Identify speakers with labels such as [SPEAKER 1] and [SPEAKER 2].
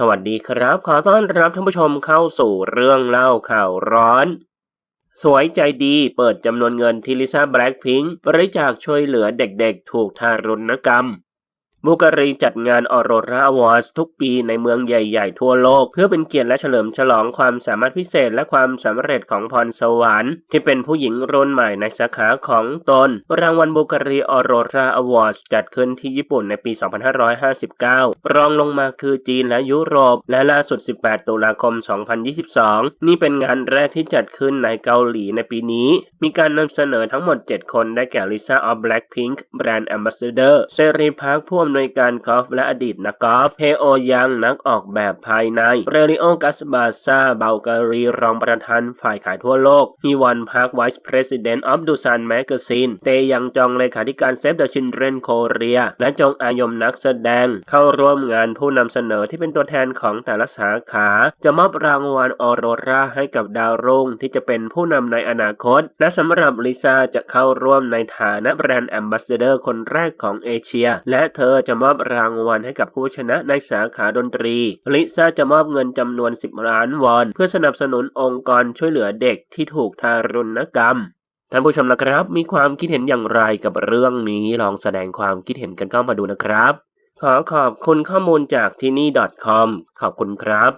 [SPEAKER 1] สวัสดีครับ ขอต้อนรับท่านผู้ชมเข้าสู่เรื่องเล่าข่าวร้อน สวยใจดีเปิดจำนวนเงินที่ลิซ่าแบล็กพิงค์บริจาคช่วยเหลือเด็กๆ ถูกทารุณกรรม บูการีจัดงานออโรราอวอร์ทุกปีในเมืองใหญ่ๆ ทั่วโลก เพื่อเป็นเกียรติและเฉลิมฉลองความสามารถพิเศษและความสำเร็จของพรสวรรค์ที่เป็นผู้หญิงรุ่นใหม่ในสาขาของตน รางวัลบูการีออโรราอวอร์จัดขึ้นที่ญี่ปุ่นในปี 2559 รองลงมาคือจีนและยุโรป และล่าสุด 18 ตุลาคม 2022 นี่เป็นงานแรกที่จัดขึ้นในเกาหลีในปีนี้ มีการนำเสนอทั้งหมด 7 คนได้แก่ลิซ่าออฟแบล็คพิงค์แบรนด์แอมบาสเดอร์เซรีพาร์คผู้อำนวยการกอล์ฟและอดีตนักกอล์ฟเฮโอยังนักออกแบบภายในเรลิโอกัสบาซาเบาการีรองประธานฝ่ายขายทั่วโลกฮีวันพาร์คไวส์เพรสิดเนนต์ออฟดูซานแมกซีนเตยังจองเลขาธิการเซฟเดอะชินเรนโคเรีย และจงอายมนักแสดง เข้าร่วมงานผู้นำเสนอที่เป็นตัวแทนของแต่ละสาขา จะมอบรางวัลออโรราให้กับดาวรุ่งที่จะเป็นผู้นำในอนาคต และสำหรับลิซ่าจะเข้าร่วมในฐานะแบรนด์แอมบาสเดอร์คนแรกของเอเชีย และเธอจะมอบรางวัลให้กับผู้ชนะในสาขาดนตรี ลิซ่าจะมอบเงินจำนวน 10 ล้านวอน เพื่อสนับสนุนองค์กรช่วยเหลือเด็กที่ถูกทารุณกรรมท่านผู้ชมนะครับ มีความคิดเห็นอย่างไรกับเรื่องนี้ลองแสดงความคิดเห็นกันเข้ามาดูนะครับ ขอขอบคุณข้อมูลจากที่นี่ .com ขอบคุณครับ